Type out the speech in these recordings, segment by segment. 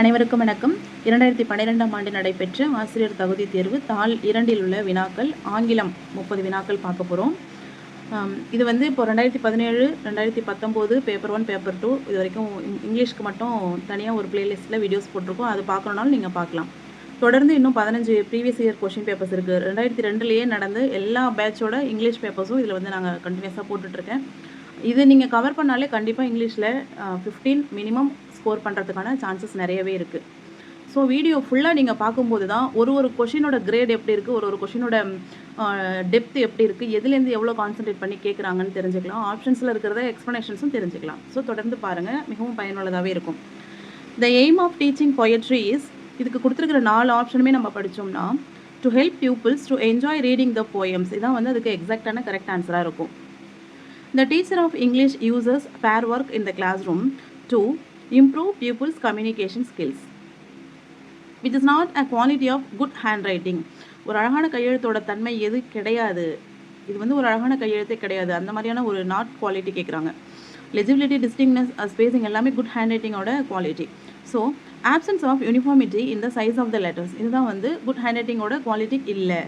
அனைவருக்கும் வணக்கம். இரண்டாயிரத்தி பன்னிரெண்டாம் ஆண்டு நடைபெற்ற ஆசிரியர் தகுதி தேர்வு தாள் இரண்டில் உள்ள வினாக்கள் ஆங்கிலம் முப்பது வினாக்கள் பார்க்க போகிறோம் இது வந்து இப்போ ரெண்டாயிரத்தி பதினேழு ரெண்டாயிரத்தி பத்தொம்போது பேப்பர் ஒன் பேப்பர் டூ இது வரைக்கும் இங்- இங்கிலீஷ்க்கு மட்டும் தனியாக ஒரு பிளேலிஸ்ட்டில் வீடியோஸ் போட்டிருக்கோம். அது பார்க்கணுனாலும் நீங்கள் பார்க்கலாம். தொடர்ந்து இன்னும் பதினஞ்சு ப்ரீவியஸ் இயர் கொஷின் பேப்பர்ஸ் இருக்குது ரெண்டாயிரத்தி ரெண்டுலேயே நடந்து எல்லா பேட்சோட இங்கிலீஷ் பேப்பர்ஸும் இதில் வந்து நாங்கள் கண்டினியூஸாக போட்டுட்ருக்கேன் இது நீங்கள் கவர் பண்ணாலே கண்டிப்பாக இங்கிலீஷில் ஃபிஃப்டீன் மினிமம் ஸ்கோர் பண்ணுறதுக்கான சான்சஸ் நிறையவே இருக்குது ஸோ வீடியோ ஃபுல்லாக நீங்கள் பார்க்கும்போது தான் ஒரு ஒரு கொஷினோட கிரேட் எப்படி இருக்குது ஒரு ஒரு கொஷினோட டெப்த் எப்படி இருக்குது எதுலேருந்து எவ்வளோ கான்சென்ட்ரேட் பண்ணி கேட்குறாங்கன்னு தெரிஞ்சுக்கலாம். ஆப்ஷன்ஸில் இருக்கிறத எக்ஸ்ப்ளனேஷன்ஸும் தெரிஞ்சுக்கலாம். ஸோ தொடர்ந்து பாருங்கள் மிகவும் பயனுள்ளதாகவே இருக்கும். The aim of teaching poetry is இதுக்கு கொடுத்துருக்கிற நாலு ஆப்ஷனுமே நம்ம படித்தோம்னா to help pupils to enjoy reading the poems இதான் வந்து அதுக்கு எக்ஸாக்டான கரெக்ட் ஆன்சராக இருக்கும். The teacher of English English pair work in the classroom to improve pupils' communication skills. Which is not a quality of good handwriting. ஒரு அழகான கையெழுத்தோட தன்மை எது கிடையாது? இது வந்து ஒரு அழகான கையெழுத்தே கிடையாது. அந்த மாதிரியான ஒரு நாட் குவாலிட்டி கேட்குறாங்க லெஜிபிலிட்டி டிஸ்டிங்னஸ் ஸ்பேசிங் எல்லாமே good hand ரைட்டிங்கோட quality so options of uniformity இந்த சைஸ் ஆஃப் த லெட்டர்ஸ் இதுதான் வந்து குட் ஹேண்ட் ரைட்டிங்கோட குவாலிட்டி இல்லை.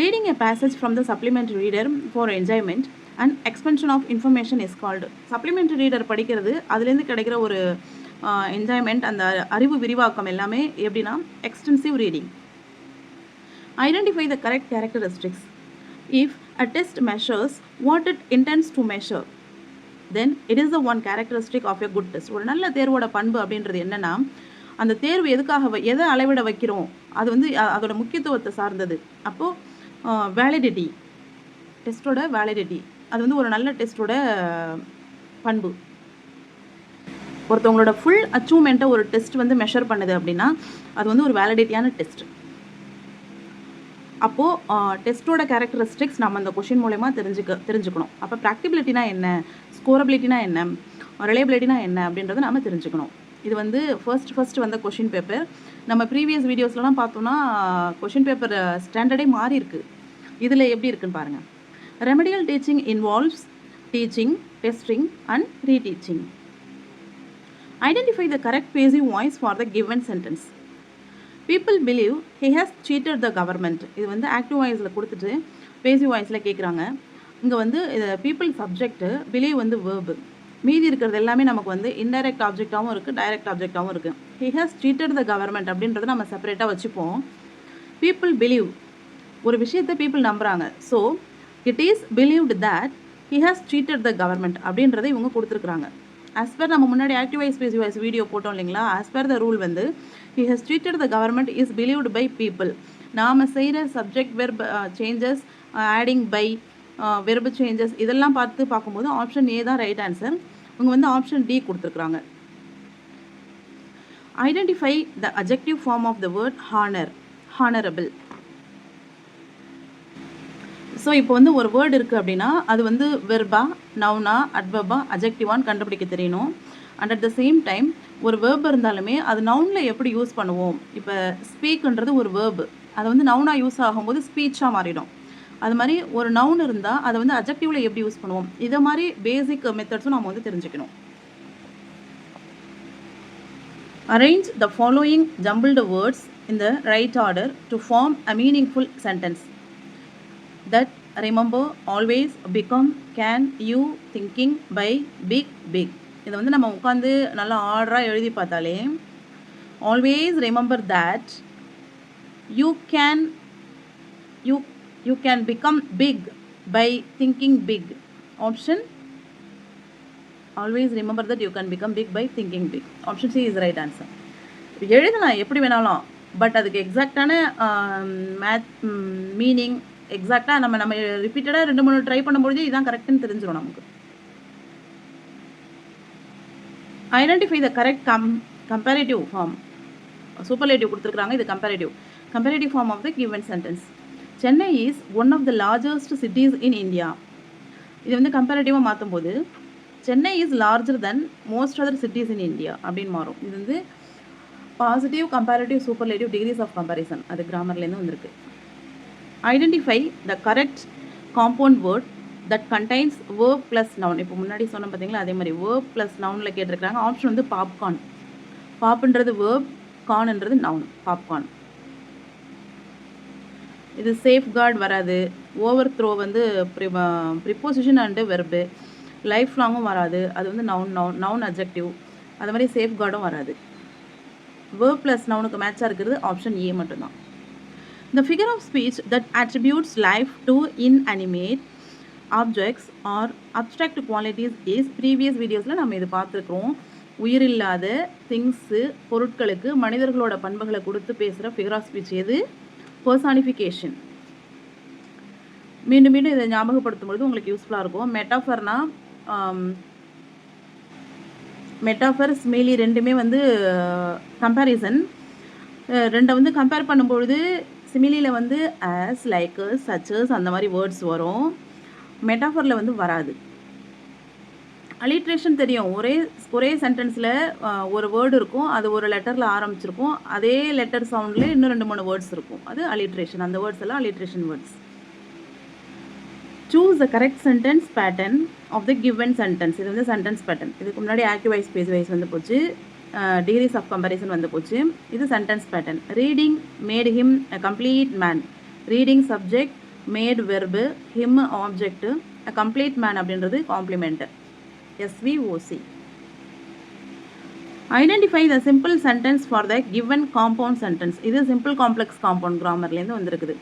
Reading a passage from the supplement reader for enjoyment and expansion of information is called supplementary reader படிக்கிறது அதுலேருந்து கிடைக்கிற ஒரு enjoyment அந்த அறிவு விரிவாக்கம் எல்லாமே எப்படின்னா extensive reading identify the correct characteristics if a test measures what it intends to measure then it is the one characteristic of a good test ஒரு நல்ல தேர்வோட பண்பு அப்படின்றது என்னென்னா அந்த தேர்வு எதுக்காக வ- எதை அளவிட வைக்கிறோம்? அது வந்து அதோட முக்கியத்துவத்தை சார்ந்தது. அப்போது வேலிடிட்டி டெஸ்ட்டோட வேலிடிட்டி அது வந்து ஒரு நல்ல டெஸ்ட்டோட பண்பு. ஒருத்தவங்களோட ஃபுல் அச்சீவ்மெண்ட்டை ஒரு டெஸ்ட் வந்து மெஷர் பண்ணுது அப்படின்னா அது வந்து ஒரு வேலிடிட்டியான டெஸ்ட். அப்போது டெஸ்ட்டோட கேரக்டரிஸ்டிக்ஸ் நம்ம அந்த கொஷின் மூலயமா தெரிஞ்சுக்க தெரிஞ்சுக்கணும். அப்போ ப்ராக்டிபிலிட்டினா என்ன? ஸ்கோரபிலிட்டினா என்ன? ரிலேபிலிட்டினா என்ன? அப்படின்றத நம்ம தெரிஞ்சுக்கணும். இது வந்து ஃபர்ஸ்ட் ஃபர்ஸ்ட் வந்த கொஷின் பேப்பர் நம்ம ப்ரீவியஸ் வீடியோஸ்லலாம் பார்த்தோம்னா கொஷின் பேப்பர் ஸ்டாண்டர்டே மாறி இருக்குது இதில் எப்படி இருக்குன்னு பாருங்கள் remedial teaching involves teaching testing and reteaching. Identify the correct passive voice for the given sentence. People believe he has cheated the government இது வந்து ஆக்டிவ் வாய்ஸில் கொடுத்துட்டு பேசிவ் வாய்ஸில் கேட்குறாங்க இங்கே வந்து இது பீப்புள் சப்ஜெக்ட்டு பிலீவ் வந்து வேர்பு மீதி இருக்கிறது எல்லாமே நமக்கு வந்து இன்டைரக்ட் ஆப்ஜெக்டாகவும் இருக்குது டைரக்ட் ஆப்ஜெக்டாகவும் இருக்குது he has treated the government அப்படின்றத நம்ம செப்பரேட்டாக வச்சுப்போம். பீப்புள் பிலீவ் ஒரு விஷயத்தை பீப்புள் நம்புகிறாங்க so it is believed that he has treated the government அப்படின்றத இவங்க கொடுத்துருக்குறாங்க. ஆஸ் பர் நம்ம முன்னாடி ஆக்டிவைஸ் வாய்ஸ் பேசி வீடியோ போட்டோம் இல்லைங்களா? ஆஸ் பர் த ரூல் வந்து he has treated the government is believed by people நாம் செய்கிற subject verb changes adding by verb changes இதெல்லாம் பார்த்து பார்க்கும்போது ஆப்ஷன் ஏ தான் ரைட் ஆன்சர் இவங்க வந்து ஆப்ஷன் டி கொடுத்துருக்குறாங்க. Identify the adjective form of the word honour honourable so இப்போ வந்து ஒரு வேர்டு இருக்குது அப்படின்னா அது வந்து வெர்பா நவுனா அட்வர்பா அஜெக்டிவான்னு கண்டுபிடிக்க தெரியணும். And at the same time ஒரு வேர்ப் இருந்தாலுமே அது நவுனில் எப்படி யூஸ் பண்ணுவோம்? இப்போ ஸ்பீக்ன்றது ஒரு வேர்பு அது வந்து நவுனாக யூஸ் ஆகும்போது ஸ்பீச்சாக மாறிடும். அது மாதிரி ஒரு நவுன் இருந்தால் அதை வந்து அஜெக்டிவில் எப்படி யூஸ் பண்ணுவோம்? இதை மாதிரி பேசிக் மெத்தட்ஸும் நம்ம வந்து தெரிஞ்சுக்கணும். Arrange the following jumbled words இந்த right order to form a a meaningful sentence. That remember always become can you thinking by big big இதை வந்து நம்ம உட்காந்து நல்லா ஆர்டராக எழுதி பார்த்தாலே always remember that you can you you can become big by thinking big option always remember that you can become big by thinking big option C is right answer எழுதலாம் எப்படி வேணாலும் பட் அதுக்கு எக்ஸாக்டான மேத் மீனிங் எக்ஸாக்டாக நம்ம நம்ம ரிப்பீட்டடாக ரெண்டு மூணு ட்ரை பண்ணும்பொழுது இதான் கரெக்டுன்னு தெரிஞ்சிடும் நமக்கு. Identify the correct com comparative form superlative கொடுத்துருக்காங்க இது comparative comparative form of the given sentence Chennai is one of the largest cities in India இது வந்து கம்பேரிட்டிவாக மாற்றும்போது Chennai is larger than most other cities in India அப்படின்னு மாறும். இது வந்து positive comparative superlative degrees of comparison அது கிராமர்லேருந்து வந்திருக்கு. Identify the correct compound word that contains verb plus noun இப்போ முன்னாடி சொன்னோம் பார்த்தீங்களா அதே மாதிரி வேர்ப் ப்ளஸ் நவுனில் கேட்டிருக்கிறாங்க. ஆப்ஷன் வந்து பாப்கார்ன் பாப்புன்றது வேர்ப் கார்னுன்றது நவுன் பாப்கார்ன் இது சேஃப் கார்டு வராது. ஓவர் த்ரோ வந்து ப்ரிப்போசிஷன் அண்டு வெர்பு லைஃப் லாங்கும் வராது. அது வந்து நவுன் நவுன் நவுன் அப்ஜெக்டிவ் அது மாதிரி சேஃப் கார்டும் வராது. வேர்ப் ப்ளஸ் நவுனுக்கு மேட்சாக இருக்கிறது ஆப்ஷன் ஏ மட்டும்தான். The figure of speech that attributes life to inanimate objects or abstract qualities is previous வீடியோஸில் நம்ம இது பார்த்துருக்குறோம். உயிரில்லாத திங்ஸு பொருட்களுக்கு மனிதர்களோட பண்புகளை கொடுத்து பேசுகிற ஃபிகர் ஆஃப் ஸ்பீச் எது? பர்சானிஃபிகேஷன் மீண்டும் மீண்டும் இதை ஞாபகப்படுத்தும் பொழுது உங்களுக்கு யூஸ்ஃபுல்லாக இருக்கும். மெட்டாஃபர்னா மெட்டாஃபர் ஸ்மெயிலி ரெண்டுமே வந்து கம்பேரிசன் ரெண்டை வந்து கம்பேர் பண்ணும்பொழுது சிமிலியில் வந்து ஆஸ் லைக்கர்ஸ் சச்சஸ் அந்த மாதிரி வேர்ட்ஸ் வரும். மெட்டாஃபரில் வந்து வராது. அலிட்ரேஷன் தெரியும். ஒரே ஒரே சென்டென்ஸில் ஒரு வேர்டு இருக்கும். அது ஒரு லெட்டரில் ஆரம்பிச்சிருக்கும். அதே லெட்டர் சவுண்டில் இன்னும் ரெண்டு மூணு வேர்ட்ஸ் இருக்கும். அது அலிட்ரேஷன் அந்த வேர்ட்ஸ் எல்லாம் alliteration words choose the correct sentence pattern of the given sentence இது வந்து சென்டென்ஸ் பேட்டர்ன் இதுக்கு முன்னாடி ஆக்டிவைஸ் பேஸ் வைஸ் வந்து போச்சு. டிகிரிஸ் ஆஃப் கம்பேரிசன் வந்து போச்சு. இது sentence pattern reading made him a complete man reading subject made verb him object a complete man அப்படின்றது complement SVOC identify the simple sentence for the given compound sentence இது simple complex compound கிராமர்லேருந்து வந்திருக்குது.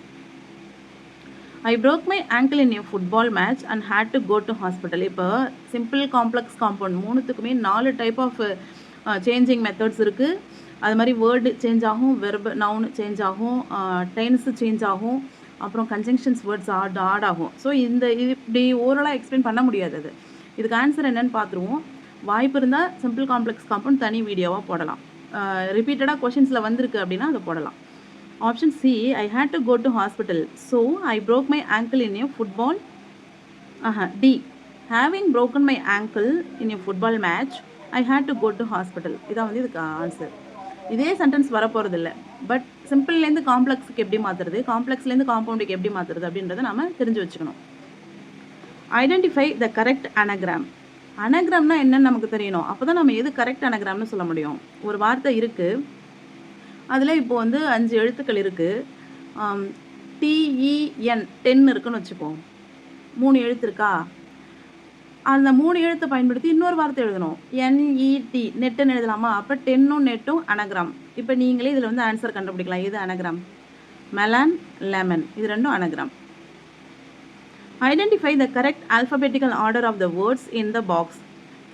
I broke my ankle in a football match and had to go to hospital இப்போ simple complex compound மூணுத்துக்குமே நாலு type of changing methods இருக்குது அது மாதிரி word change ஆகும் வெர்ப நவுன் சேஞ்ச் ஆகும் டென்ஸு சேஞ்ச் ஆகும் அப்புறம் கன்ஜங்ஷன்ஸ் வேர்ட்ஸ் ஆட் ஆட் ஆகும். ஸோ இந்த இது இப்படி ஓரலாக எக்ஸ்பிளைன் பண்ண முடியாது அது. இதுக்கு ஆன்சர் என்னென்னு பார்த்துருவோம் வாய்ப்பு இருந்தால் சிம்பிள் காம்ப்ளெக்ஸ் காம்பவுண்ட் தனி வீடியோவாக போடலாம். ரிப்பீட்டடாக கொஷின்ஸில் வந்திருக்கு அப்படின்னா அதை போடலாம். Option C I had to go to hospital so I broke my ankle in a football aha D having broken my ankle in a football match I had to go to hospital இதான் வந்து இதுக்கு answer இதே sentence வரப்போகிறது இல்லை but சிம்பிள்லேருந்து காம்ப்ளெக்ஸுக்கு எப்படி மாற்றுறது காம்ப்ளெக்ஸ்லேருந்து காம்பவுண்டுக்கு எப்படி மாற்றுறது அப்படின்றத நம்ம தெரிஞ்சு வச்சுக்கணும். ஐடென்டிஃபை த கரெக்ட் அனகிராம் அனகிராம்னா என்னன்னு நமக்கு தெரியணும். அப்போ தான் நம்ம எது கரெக்ட் அனகிராம்னு சொல்ல முடியும். ஒரு வார்த்தை இருக்குது அதில் இப்போ வந்து அஞ்சு எழுத்துக்கள் இருக்குது டிஇஎன் டென் e, இருக்குன்னு வச்சுப்போம் மூணு எழுத்து இருக்கா? அந்த மூணு எழுத்தை பயன்படுத்தி இன்னொரு வார்த்தை எழுதணும். என்இடி நெட்டுன்னு எழுதலாமா? அப்போ டென்னும் நெட்டும் அனகிராம் இப்போ நீங்களே இதில் வந்து ஆன்சர் கண்டுபிடிக்கலாம். இது அனகிராம் மெலான் லெமன் இது ரெண்டும் anagram identify the correct alphabetical order of the words in the box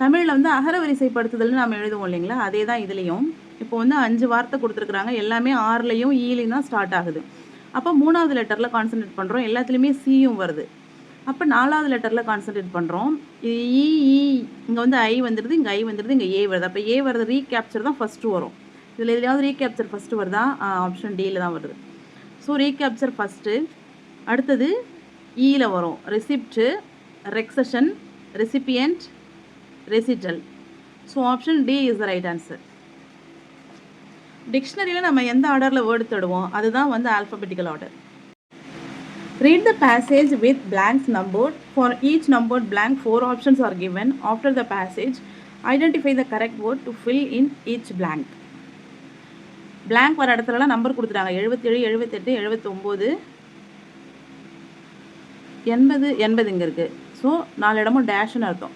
தமிழில் வந்து அகர வரிசைப்படுத்துதல்னு நம்ம எழுதுவோம் இல்லைங்களா? அதே தான் இதுலேயும். இப்போ வந்து அஞ்சு வார்த்தை கொடுத்துருக்குறாங்க. எல்லாமே ஆறுலையும் ஈலையும் தான் ஸ்டார்ட் ஆகுது. அப்போ மூணாவது லெட்டரில் கான்சன்ட்ரேட் பண்ணுறோம் எல்லாத்துலேயுமே சியும் வருது. அப்போ நாலாவது லெட்டரில் கான்சன்ட்ரேட் பண்ணுறோம் இ இங்கே வந்து ஐ வந்துடுது இங்கே ஐ வந்துடுது இங்கே ஏ வருது. அப்போ ஏ வருது ரீகேப்சர் தான் ஃபஸ்ட்டு வரும். இதில் எதுலையாவது ரீகேப்சர் ஃபஸ்ட்டு வருதா? ஆப்ஷன் டியில் தான் வருது. ஸோ ரீகேப்சர் ஃபஸ்ட்டு அடுத்தது e ஈயில் வரும். Receipt reception recipient recital so option D is the right answer டிக்ஷனரியில் நம்ம எந்த ஆர்டரில் வேர்டு தேடுவோம்? அதுதான் வந்து alphabetical order Read the passage with blanks numbered. For each numbered blank, four options are given. After the passage, identify the correct word to fill in each blank blank வர இடத்துலலாம் number கொடுத்துட்டாங்க எழுபத்தேழு எழுபத்தெட்டு எழுபத்தொம்போது எண்பது எண்பது இங்கே இருக்குது ஸோ நாலு இடமும் டேஷ்னு அர்த்தம்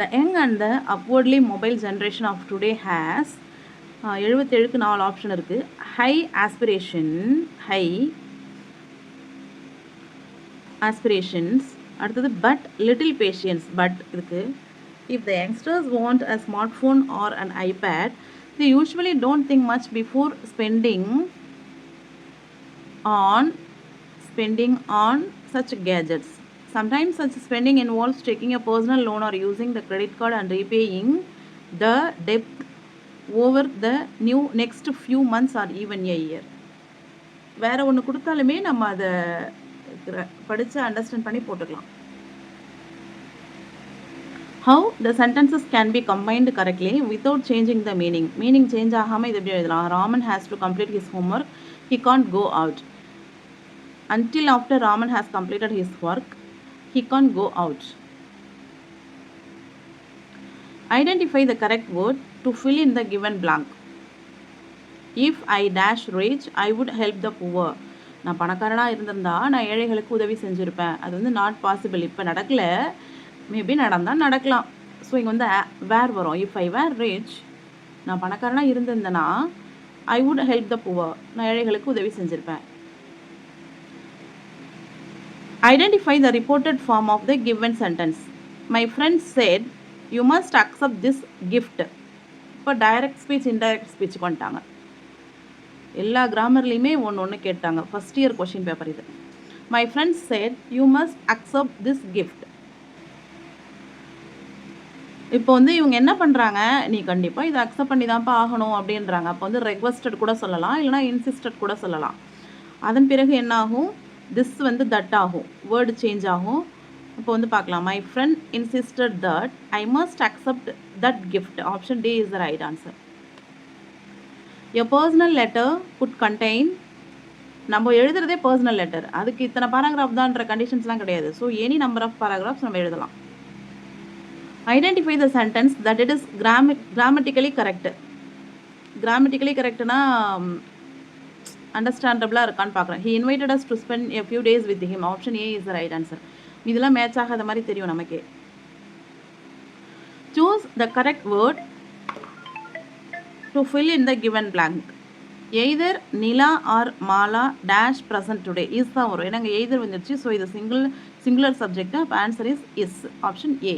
the young and the upwardly mobile generation of today has எழுபத்தேழுக்கு நாலு ஆப்ஷன் இருக்குது ஹை ஆஸ்பிரேஷன் ஹை ஆஸ்பிரேஷன்ஸ் அடுத்தது பட் லிட்டில் பேஷியன்ஸ் பட் இருக்குது if the youngsters want a smart phone or an iPad they usually don't think much before spending on spending on such gadgets. Sometimes such spending involves taking a personal loan or using the credit card and repaying the debt over the new next few months or even a year. வேற ஒன்று கொடுத்தாலுமே நம்ம அதை படித்து understand பண்ணி போட்டுக்கலாம். How the sentences can be combined correctly without changing the meaning meaning change ஆகாமல் இது எப்படி எழுதலாம்? Raman has to complete his homework he can't go out until after Raman has completed his work, he can't go out. Identify the correct word to fill in the given blank. If I dash rich I would help the poor நான் பணக்காரனாக இருந்திருந்தா நான் ஏழைகளுக்கு உதவி செஞ்சுருப்பேன். அது வந்து not possible இப்போ நடக்கல. மேபி நடந்தால் நடக்கலாம். ஸோ இங்கே வந்து வேர் வரும்? இஃப் ஐ வேர் ரிச் நான் பணக்காரனாக இருந்திருந்தேன்னா I would help the poor நான் ஏழைகளுக்கு உதவி செஞ்சுருப்பேன். Identify the reported form of the given sentence my friend said you must accept this gift இப்போ டைரக்ட் ஸ்பீச் இன்டைரக்ட் ஸ்பீச் வந்துட்டாங்க. எல்லா கிராமர்லேயுமே ஒன்று ஒன்று கேட்டாங்க. ஃபஸ்ட் இயர் கொஷின் பேப்பர் இது. My friends said you must accept this gift இப்போ வந்து இவங்க என்ன பண்ணுறாங்க நீ கண்டிப்பாக இதை அக்செப்ட் பண்ணி தான்ப்பா ஆகணும் அப்படின்றாங்க. அப்போ வந்து ரெக்வஸ்டட் கூட சொல்லலாம் இல்லைனா இன்சிஸ்டட் கூட சொல்லலாம். அதன் பிறகு என்ன ஆகும் திஸ் வந்து தட் ஆகும். வேர்டு சேஞ்ச் ஆகும். இப்போ வந்து பார்க்கலாம். My friend insisted that I must accept that gift option D is the right answer a personal letter could contain நம்ம எழுதுறதே பர்சனல் லெட்டர் அதுக்கு இத்தனை பேராகிராஃப் தான்ன்ற கண்டிஷன்ஸ்லாம் கிடையாது. So any number of paragraphs நம்ம எழுதலாம். Identify the sentence that it is grammy grammatically correct grammatically கரெக்டுனா அண்டர்ஸ்டாண்டபிளாக இருக்கான்னு பார்க்குறேன். He invited us to spend a few days with him option A is the right answer இதெல்லாம் match ஆகாத மாதிரி தெரியும் நமக்கே. Choose the correct word to fill in the given blank either Nila or Mala dash present today is தான் வரும். ஏன்னா either வந்துருச்சு. So இது சிங்கிள் சிங்குலர் சப்ஜெக்ட் அப்போ answer is is option A